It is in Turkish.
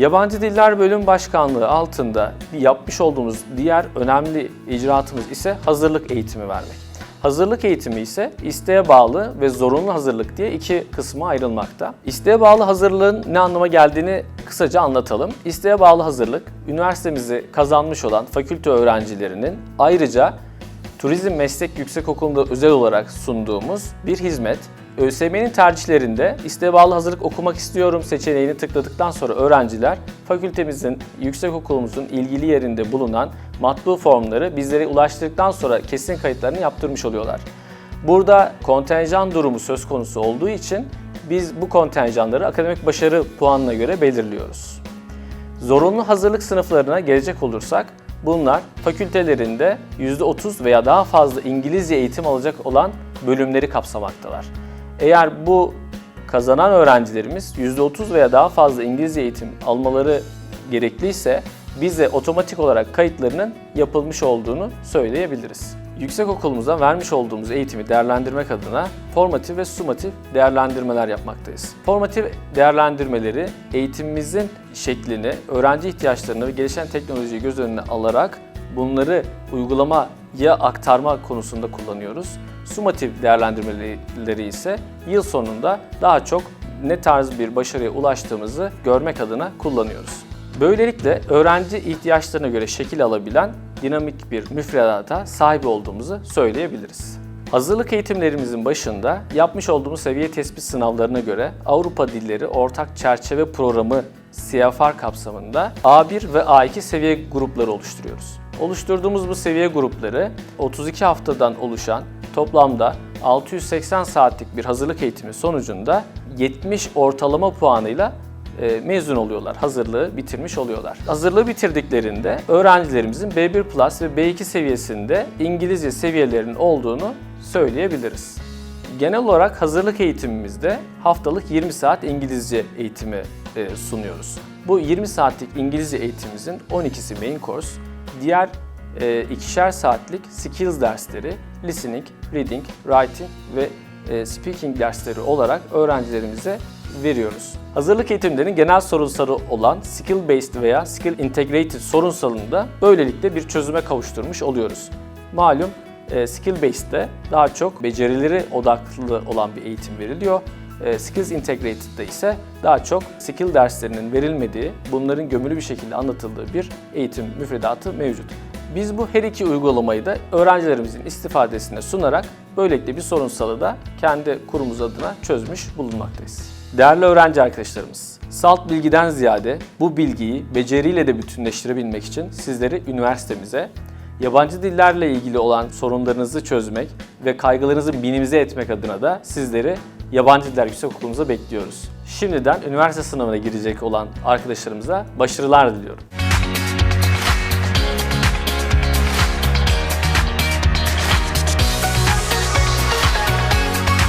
Yabancı Diller Bölüm Başkanlığı altında yapmış olduğumuz diğer önemli icraatımız ise hazırlık eğitimi vermek. Hazırlık eğitimi ise isteğe bağlı ve zorunlu hazırlık diye iki kısma ayrılmakta. İsteğe bağlı hazırlığın ne anlama geldiğini kısaca anlatalım. İsteğe bağlı hazırlık, üniversitemizi kazanmış olan fakülte öğrencilerinin ayrıca Turizm Meslek Yüksekokulu'nda özel olarak sunduğumuz bir hizmet. ÖSYM'nin tercihlerinde isteğe bağlı hazırlık okumak istiyorum seçeneğini tıkladıktan sonra öğrenciler fakültemizin, yüksekokulumuzun ilgili yerinde bulunan matbu formları bizlere ulaştırdıktan sonra kesin kayıtlarını yaptırmış oluyorlar. Burada kontenjan durumu söz konusu olduğu için biz bu kontenjanları akademik başarı puanına göre belirliyoruz. Zorunlu hazırlık sınıflarına gelecek olursak bunlar fakültelerinde %30 veya daha fazla İngilizce eğitim alacak olan bölümleri kapsamaktalar. Eğer bu kazanan öğrencilerimiz %30 veya daha fazla İngilizce eğitim almaları gerekliyse bize otomatik olarak kayıtlarının yapılmış olduğunu söyleyebiliriz. Yüksekokulumuza vermiş olduğumuz eğitimi değerlendirmek adına formatif ve sumatif değerlendirmeler yapmaktayız. Formatif değerlendirmeleri eğitimimizin şeklini, öğrenci ihtiyaçlarını ve gelişen teknolojiyi göz önüne alarak bunları uygulamaya aktarma konusunda kullanıyoruz. Sumatif değerlendirmeleri ise yıl sonunda daha çok ne tarz bir başarıya ulaştığımızı görmek adına kullanıyoruz. Böylelikle öğrenci ihtiyaçlarına göre şekil alabilen dinamik bir müfredata sahip olduğumuzu söyleyebiliriz. Hazırlık eğitimlerimizin başında yapmış olduğumuz seviye tespit sınavlarına göre Avrupa Dilleri Ortak Çerçeve Programı CFR kapsamında A1 ve A2 seviye grupları oluşturuyoruz. Oluşturduğumuz bu seviye grupları 32 haftadan oluşan toplamda 680 saatlik bir hazırlık eğitimi sonucunda 70 ortalama puanıyla mezun oluyorlar. Hazırlığı bitirmiş oluyorlar. Hazırlığı bitirdiklerinde öğrencilerimizin B1 Plus ve B2 seviyesinde İngilizce seviyelerinin olduğunu söyleyebiliriz. Genel olarak hazırlık eğitimimizde haftalık 20 saat İngilizce eğitimi e, sunuyoruz. Bu 20 saatlik İngilizce eğitimimizin 12'si main course, diğer e, ikişer saatlik skills dersleri, listening, reading, writing ve e, speaking dersleri olarak öğrencilerimize veriyoruz. Hazırlık eğitimlerinin genel sorunsalı olan skill based veya skill integrated sorunsalını da böylelikle bir çözüme kavuşturmuş oluyoruz. Malum e, skill based'de daha çok becerileri odaklı olan bir eğitim veriliyor. E, Skills Integrated'da ise daha çok skill derslerinin verilmediği, bunların gömülü bir şekilde anlatıldığı bir eğitim müfredatı mevcut. Biz bu her iki uygulamayı da öğrencilerimizin istifadesine sunarak böylelikle bir sorunsalı da kendi kurumumuz adına çözmüş bulunmaktayız. Değerli öğrenci arkadaşlarımız, salt bilgiden ziyade bu bilgiyi beceriyle de bütünleştirebilmek için sizleri üniversitemize, yabancı dillerle ilgili olan sorunlarınızı çözmek ve kaygılarınızı minimize etmek adına da sizleri Yabancı Diller Yüksekokulumuza bekliyoruz. Şimdiden üniversite sınavına girecek olan arkadaşlarımıza başarılar diliyorum.